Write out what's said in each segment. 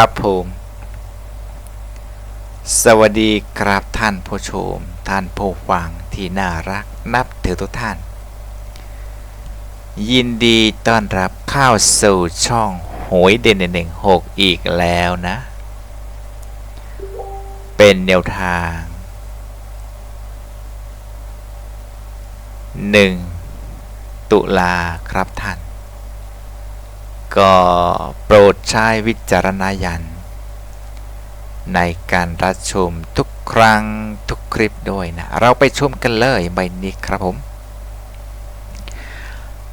ครับผมสวัสดีครับท่านผู้ชม ท่านผู้ฟังที่น่ารักนับถือทุกท่าน ยินดีต้อนรับเข้าสู่ช่องหวยเด่นหนึ่งหกอีกแล้วนะ เป็นแนวทาง 1 ตุลาครับท่าน ก็โปรดใช้วิจารณญาณในการรับชมทุกครั้งทุกคลิปด้วยนะ เราไปชมกันเลยใบนี้ครับผม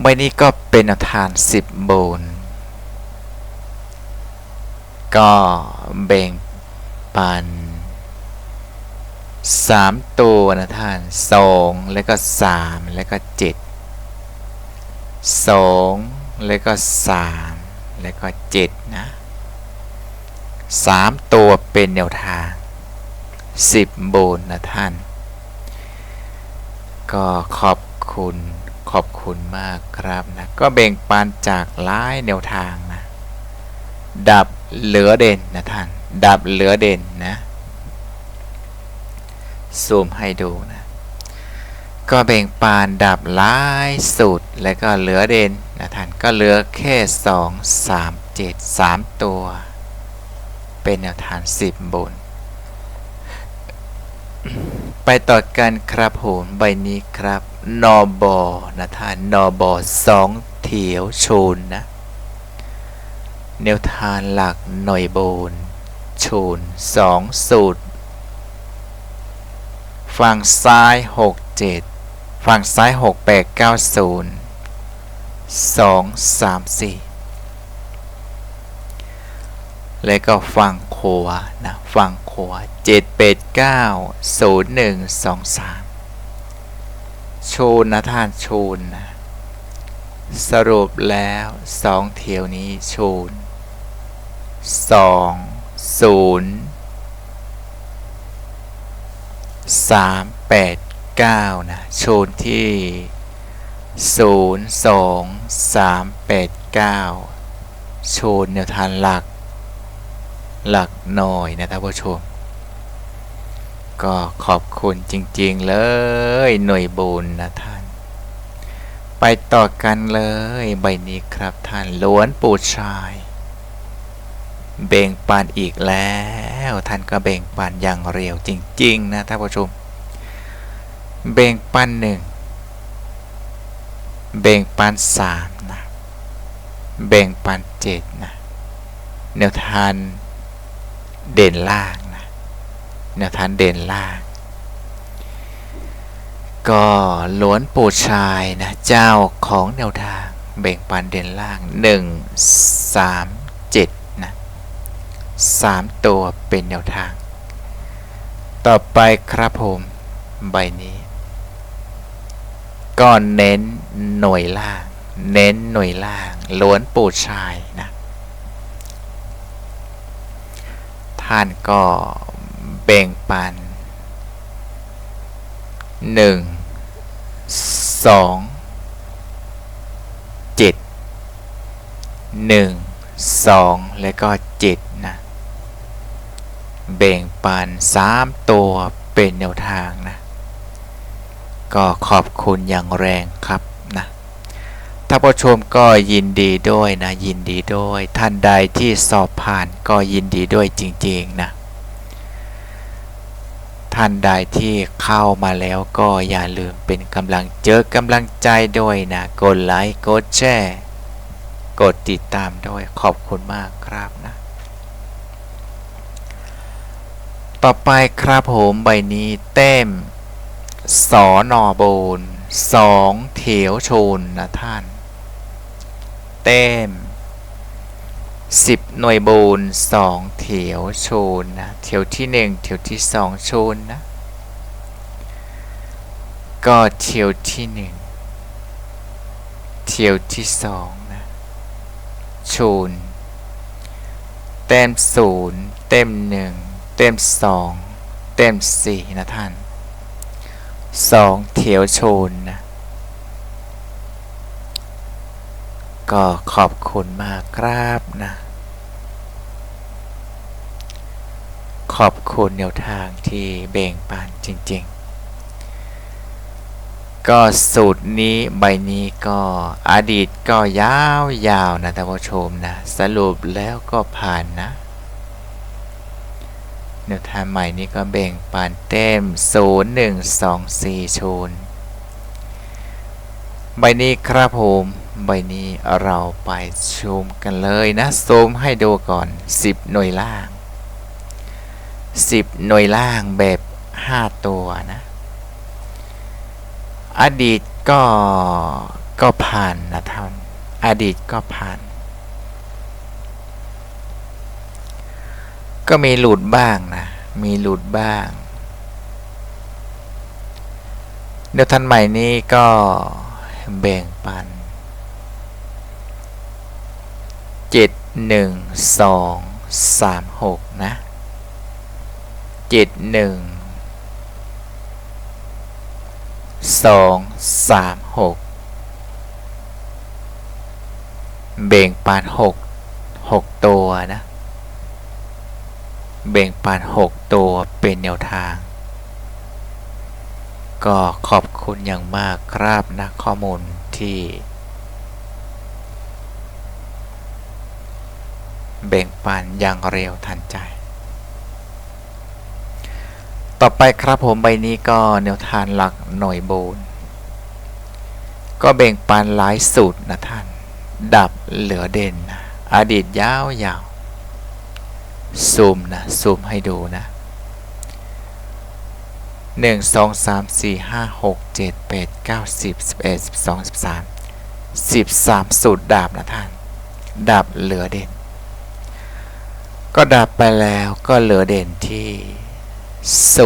ใบนี้ก็เป็นทาน 10 โบน ก็แบ่งปัน 3 ตัวนะท่าน 2 แล้วก็ 3 แล้วก็ 7 2 แล้วก็ 3 แล้วก็ 7 นะ 3 ตัวเป็นแนวทาง 10 โบนนะท่าน ก็ขอบคุณขอบคุณมากครับนะ ก็แบ่งปันจากหลายแนวทางนะ ดับเหลือเด่นนะท่าน ดับเหลือเด่นนะซูมให้ดูนะ ก็แบ่งปานดับหลายสุดแล้วก็เหลือเด่น นะท่านก็เหลือแค่ 2 3 7 3 ตัว เป็นแนวทาง 10 บน ไปต่อกันครับผมใบนี้ครับ นอบอนะท่านนอบอสองเถียวโชนนะ แนวทางหลักหน่อยโบนโชนสองสูตร ฝั่งซ้าย 67 ฝั่งซ้าย 6890 2 3 4 แล้วก็ฝั่งขวานะฝั่งขวา789 0123 โชนนะท่านโชนนะ สรุปแล้วสองเที่ยวนี้โชนสองศูนย์สามแปดเก้านะ โชนที่ ศูนย์สองสามแปดเก้าโชนแนวทางหลัก หลักหน่อยนะท่านผู้ชม ก็ขอบคุณจริงๆเลยหน่วยบุญนะท่าน ไปต่อกันเลยใบนี้ครับท่านล้วนปูชาย เบ่งปันอีกแล้ว ท่านก็เบ่งปันอย่างเร็วจริง ๆ นะท่านผู้ชม เบ่งปันหนึ่ง เบ่งปันสามนะเบ่งปันเจ็ดนะแนวทานเด่นล่างนะแนวทานเด่นล่าง ก็ล้วนปูชายนะเจ้าของแนวทางเบ่งปันเด่นล่าง 1 3 7นะ3ตัวเป็นแนวทาง ต่อไปครับผมใบนี้ ก็เน้น หน่วยล่าง เน้นหน่วยล่าง ล้วนปูชายนะท่านก็แบ่งปันหนึ่งสองเจ็ดหนึ่งสองแล้วก็เจ็ดนะ แบ่งปันสามตัวเป็นแนวทางนะ ก็ขอบคุณอย่างแรงครับ ท่านผู้ชมก็ยินดีด้วยนะยินดีด้วยท่านใดที่สอบผ่านก็ยินดีด้วยจริงๆนะท่านใดที่เข้ามาแล้วก็อย่าลืมเป็นกำลังเจอกำลังใจด้วยนะกดไลค์กดแชร์กดติดตามด้วยขอบคุณมากครับนะ ต่อไปครับผมใบนี้เต้มสอนอโบนสองเถียวชนนะท่าน เต้มสิบหน่วยโบนสองเถียวโชนนะเถียวที่หนึ่งเถียวที่สองโชนนะ ก็เถียวที่หนึ่งเถียวที่สองนะ โชนเต็มศูนย์เต็มหนึ่งเต็มสองเต็มสี่นะท่านสองเถียวโชนนะ ก็ขอบคุณมากครับนะ ขอบคุณแนวทางที่แบ่งปันจริง ๆ ก็สูตรนี้ใบนี้ก็อดีตก็ยาว ๆ นะท่านผู้ชมนะ สรุปแล้วก็ผ่านนะแนวทางใหม่นี้ก็แบ่งปันเต็ม 0 1 2 4โชนใบนี้ครับผม ใบนี้เราไปชมกันเลยนะซูมให้ดูก่อน 10 หน่วยล่าง 10 หน่วยล่างแบบ 5 ตัวนะ อดีตก็ก็ผ่านนะท่านอดีตก็ผ่าน ก็มีหลุดบ้างนะ มีหลุดบ้าง เดี๋ยวทันใหม่นี้ก็แบ่งปัน เจ็ดหนึ่งสองสามหกนะเจ็ดหนึ่งสองสามหกแบ่งปันหกหกตัวนะแบ่งปันหกตัวเป็นแนวทาง ก็ขอบคุณอย่างมากครับนะข้อมูลที่ แบ่งปันอย่างเร็วทันใจ ต่อไปครับผมใบนี้ก็แนวทางหลักหน่วยโบน ก็แบ่งปันหลายสูตรนะท่าน ดับเหลือเด่นนะอดีตยาวยาวซูมนะซูมให้ดูนะ 1 2 3 4 5 6 7 8 9 10 11 12 13 13 สูตรดาบนะท่าน ดาบเหลือเด่น ก็ดับไปแล้วก็เหลือเด่นที่ 0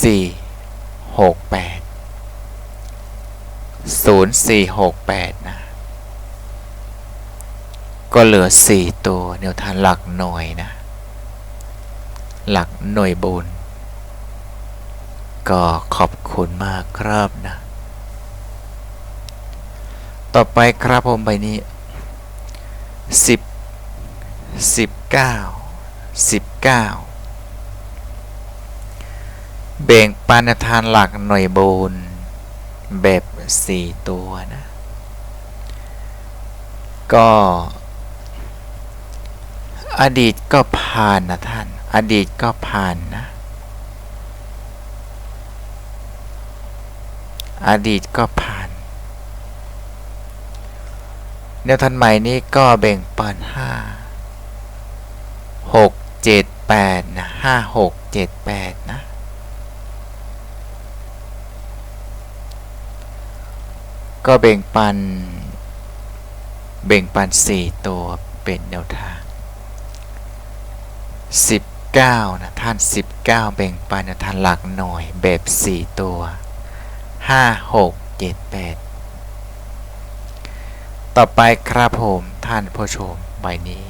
4 6 8 0 4 6 8 นะ ก็เหลือ 4 ตัวแนวทางหลักหน่วยนะ หลักหน่วยบุญก็ขอบคุณมากครับนะ ต่อไปครับผมใบนี้ 10 19 19แบ่งปันทานหลักหน่วยบุญแบบ4ตัวนะ ก็อดีตก็ผ่านนะท่าน อดีตก็ผ่านนะ อดีตก็ผ่าน แนวทันใหม่นี้ก็แบ่งปันห้าหกเจ็ดแปดนะห้าหกเจ็ดแปดนะก็แบ่งปัน แบ่งปันสี่ตัวเป็นแนวทาง 19 นะท่าน 19 แบ่งปันนะท่านหลักหน่วยแบบ 4 ตัว 5 6 7 8 ต่อไปครับผมท่านผู้ชมใบนี้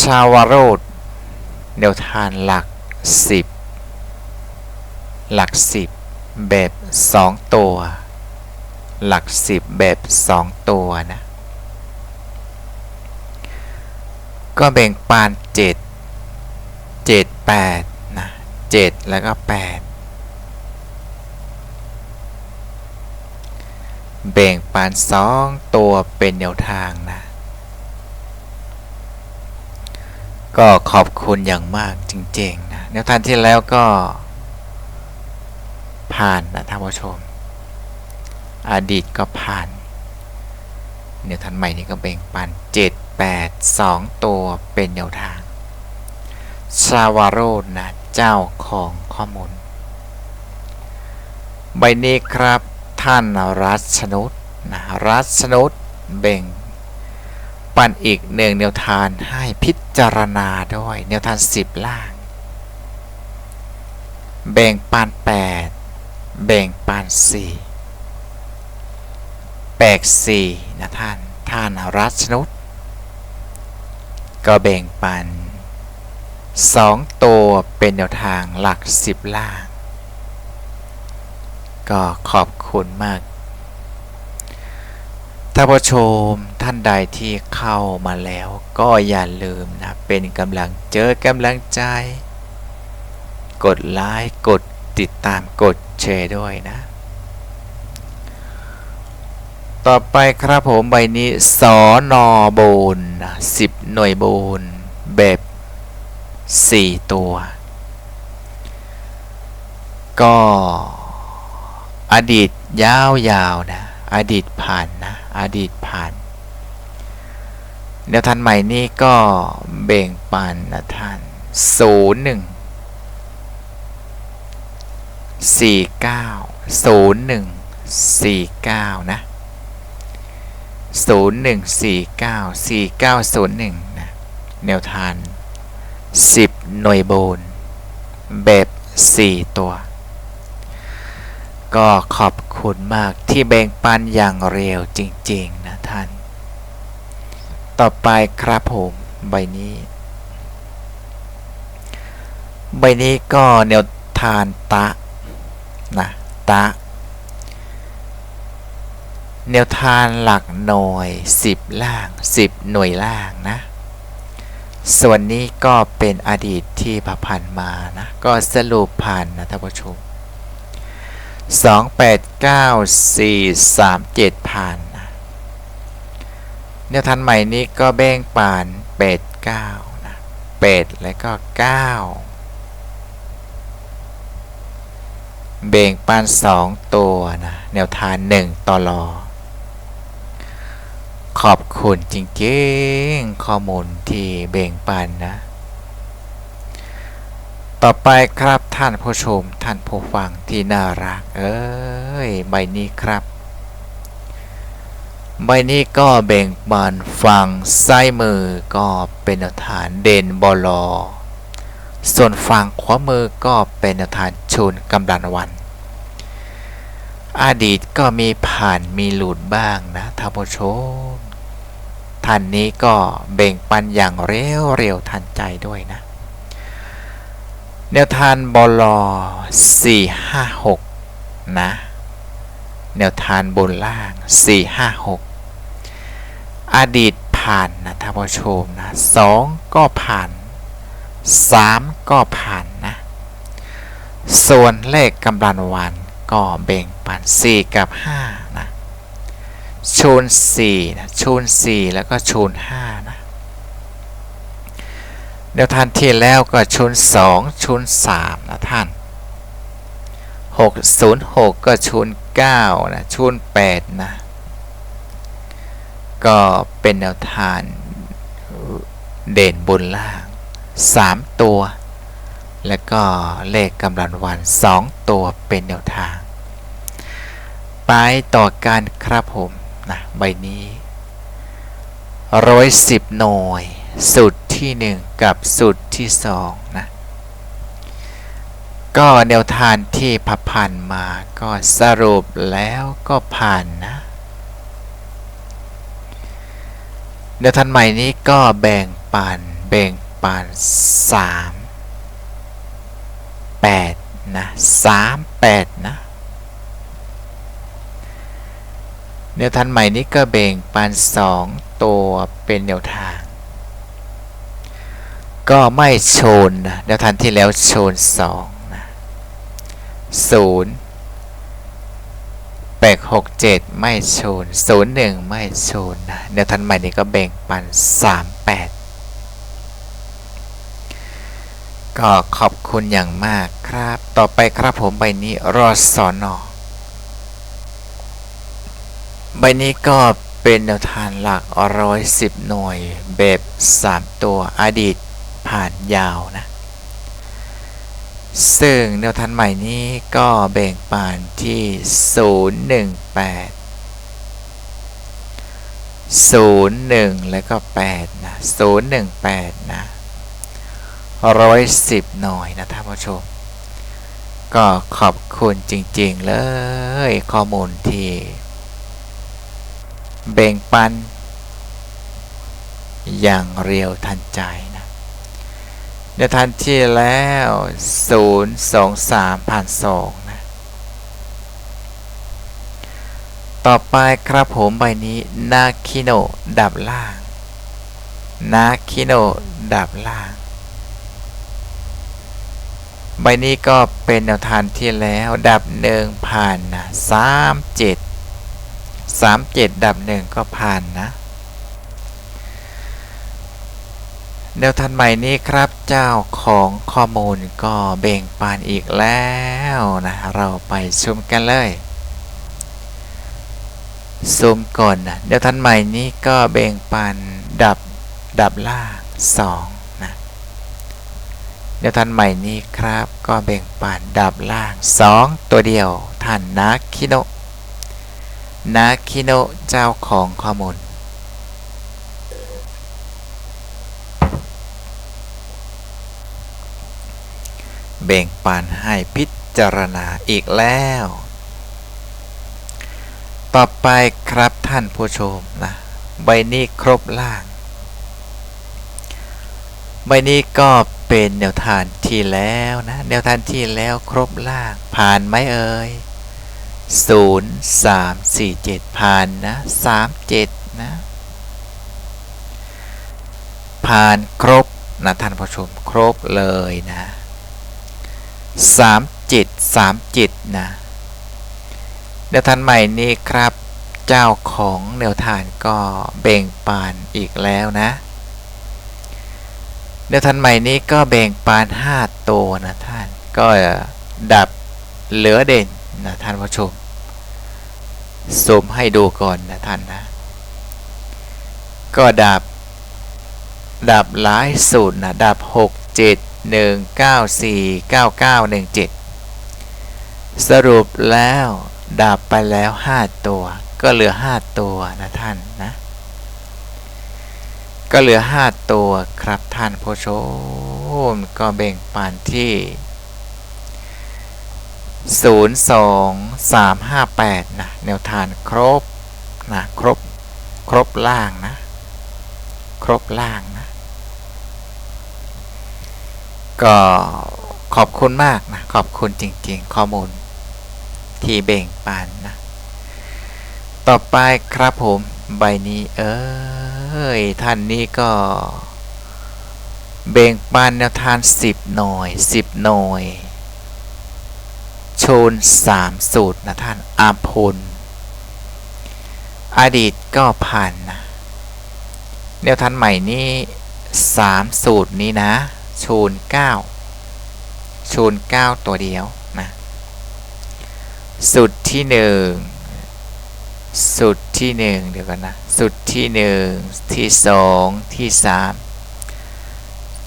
ชาวโรดแนวทานหลัก 10 หลัก 10 แบบ 2 ตัว หลัก 10 แบบ 2 ตัวนะ ก็แบ่งปาน 7 7 8นะ7แล้วก็ 8 แบ่งปานสองตัวเป็นแนวทางนะ ก็ขอบคุณอย่างมากจริงๆนะแนวทางที่แล้วก็ ผ่านนะท่านผู้ชม อดีตก็ผ่านแนวทางใหม่นี้ก็แบ่งปันเจ็ด8 2ตัวเป็นแนวทางชาวาโรนะเจ้าของข้อมูล ใบนี้ครับ ท่านรัชนุษนะรัชนุษเบ่ง ปันอีกหนึ่งแนวทางให้พิจารณาด้วยแนวทาง10ล่าง แบ่งปัน8แบ่งปัน4แปลก4นะท่านท่านรัชนุษก็แบ่งปัน2ตัวเป็นแนวทางหลัก10ล่าง ก็ขอบคุณมากท่านผู้ชมท่านใดที่เข้ามาแล้วก็อย่าลืมนะ เป็นกำลังเจอกำลังใจ กดไลค์กดติดตามกดแชร์ด้วยนะ ต่อไปครับผมใบนี้สอนอโบนสิบหน่วยโบนแบบ 4 ตัว ก็ อดีตยาวๆนะ อดีตผ่านนะ อดีตผ่านแนวทันใหม่นี่ก็เบ่งปันนะท่านศูนย์หนึ่งสี่เก้าศูนย์หนึ่งสี่เก้านะศูนย์หนึ่งสี่เก้าสี่เก้าศูนย์หนึ่งนะแนวทาน10หน่วยโบนแบบ4ตัว ก็ขอบคุณมากที่แบ่งปันอย่างเร็วจริง ๆ นะท่าน ต่อไปครับผมใบนี้ ใบนี้ก็แนวทานตะนะตะ แนวทานหลักหน่วย 10 ล่าง 10 หน่วยล่างนะ ส่วนนี้ก็เป็นอดีตที่ผ่านมานะ ก็สรุปผ่านนะท่านผู้ชม 2 8 9 4 3 7 ผ่านนะแนวทันใหม่นี้ก็แบ่งปาน 8 9 นะ 8 แล้วก็ 9 เบ่งปาน 2 ตัวนะ แนวทาน 1ต่อรอขอบคุณจริงๆ ข้อมูลที่เบ่งปันนะ ต่อไปครับท่านผู้ชมท่านผู้ฟังที่น่ารัก เอ้ยใบนี้ครับ ใบนี้ก็เบ่งปันฟังซ้ายมือก็เป็นฐานเด่นบอลอส่วนฝั่งขวามือก็เป็นฐานชุนกำลังวัน อดีตก็มีผ่านมีหลุดบ้างนะท่านผู้ชมท่านนี้ก็เบ่งปันอย่างเร็วเร็วทันใจด้วยนะ แนวทานบอล456 นะ แนวทานบนล่าง 456 อดีตผ่านนะท่านผู้ชมนะ2ก็ผ่าน 3 ก็ผ่านนะ ส่วนเลขกำลังวันก็เบ่งปัน 4 กับ 5 นะ ชูน4นะ ชูน4 แล้วก็ชูน5นะ เดี๋ยวท่านที่แล้วก็ชูน2ชูน3นะท่าน 606 ก็ชูน9นะชูน8นะก็เป็นแนวทานเด่นบนล่าง 3 ตัว แล้วก็เลขกำลังวัน 2 ตัวเป็นแนวทาง ไปต่อการครับผมนะใบนี้ร้อยสิบหน่วย สุดที่หนึ่งกับสุดที่สองนะก็แนวทางที่ผ่านมาก็สรุปแล้วก็ผ่านนะแนวทางใหม่นี้ก็แบ่งปันแบ่งปันสามแปดนะสามแปดนะแนวทางใหม่นี้ก็เบ่งปัน 2 ตัวเป็นแนวทาง ก็ไม่โชนนะแนวทางที่แล้วโชน2นะ0 8 6 7ไม่โชน0 1ไม่โชนนะแนวทางใหม่นี้ก็เบ่งปัน3 8ก็ขอบคุณอย่างมากครับ ต่อไปครับผมใบนี้รอสอนอใบนี้ก็เป็นแนวทางหลักร้อยสิบหน่วยแบบ 3 ตัวอดีต ผ่านยาวนะ ซึ่งแนวทางใหม่นี้ก็แบ่งปานที่ 018 01 แล้วก็ 8 นะ 018 นะร้อยสิบหน่อยนะท่านผู้ชม ก็ขอบคุณจริงๆ เลย ข้อมูลที่ แบ่งปัน อย่างเร็วทันใจ นะในทันที่แล้ว 0 2 3 ผ่าน 2 นะ ต่อไปครับผมใบนี้ นาคิโน ดับล่าง นาคิโน ดับล่าง ใบนี้ก็เป็นแนวทางที่แล้ว ดับหนึ่งผ่านนะสามเจ็ดสามเจ็ดดับหนึ่งก็ผ่านนะ แนวทางใหม่นี้ครับเจ้าของข้อมูลก็เบ่งปานอีกแล้วนะเราไปชมกันเลยซูมก่อนนะแนวทางใหม่นี้ก็เบ่งปันดับดับล่างสองนะแนวทางใหม่นี้ครับก็เบ่งปันดับล่างสองตัวเดียวท่านนาคิโนะนาคิโนะเจ้าของข้อมูล เบ่งปันให้พิจารณาอีกแล้ว ต่อไปครับท่านผู้ชมนะ ใบนี้ครบล่าง ใบนี้ก็เป็นแนวทางที่แล้วนะ แนวทางที่แล้วครบล่าง ผ่านไหมเอ่ยศูนย์สามสี่เจ็ดผ่านนะสามเจ็ดนะ ผ่านครบนะท่านผู้ชมครบเลยนะ สามจิตสามจิตนะ แนวทานใหม่นี้ครับ เจ้าของแนวทานก็เบ่งปานอีกแล้วนะ แนวทานใหม่นี้ก็เบ่งปานห้าตัวนะท่าน ก็ดับเหลือเด่นนะท่านผู้ชมซูมให้ดูก่อนนะท่านนะ ก็ดับ ดับหลายสูตรนะดับหก เจ็ดหนึ่งเก้าสี่เก้าเก้าหนึ่งเจ็ดสรุปแล้วดับไปแล้วห้าตัว ก็เหลือห้าตัวนะท่านนะ ก็เหลือห้าตัวครับท่านผู้ชมก็แบ่งปันที่ศูนย์สองสามห้าแปดนะ แนวทานครบนะ ครบ ครบล่างนะ ครบล่างนะ ก็ขอบคุณมากนะ ขอบคุณจริงๆ ข้อมูล ที่เบ่งปันนะ ต่อไปครับผมใบนี้ เอ้ย ท่านนี้ก็ เบ่งปันแนวทาน10 หน่อย10 หน่อยโชน3สูตรนะท่านอาพลอดีตก็ผ่านนะแนวทานใหม่นี้3สูตรนี้นะ ชูน9โชน9ตัวเดียวนะสุดที่หนึ่งสุดที่หนึ่งเดี๋ยวกันนะ สุดที่หนึ่งที่สองที่สาม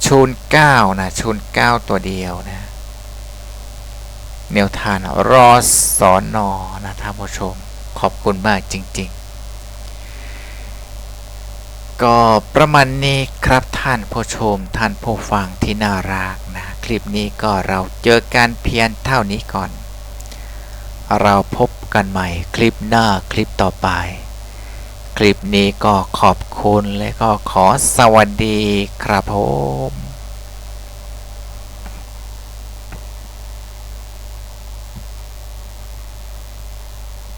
ชูนเก้านะชูนเก้าตัวเดียวนะแนวทานรอสอนนอนะท่านผู้ชม ขอบคุณมากจริง ๆ ก็ประมาณนี้ครับท่านผู้ชมท่านผู้ฟังที่น่ารักนะ คลิปนี้ก็เราเจอกันเพียงเท่านี้ก่อน เราพบกันใหม่คลิปหน้าคลิปต่อไป คลิปนี้ก็ขอบคุณและก็ขอสวัสดีครับผม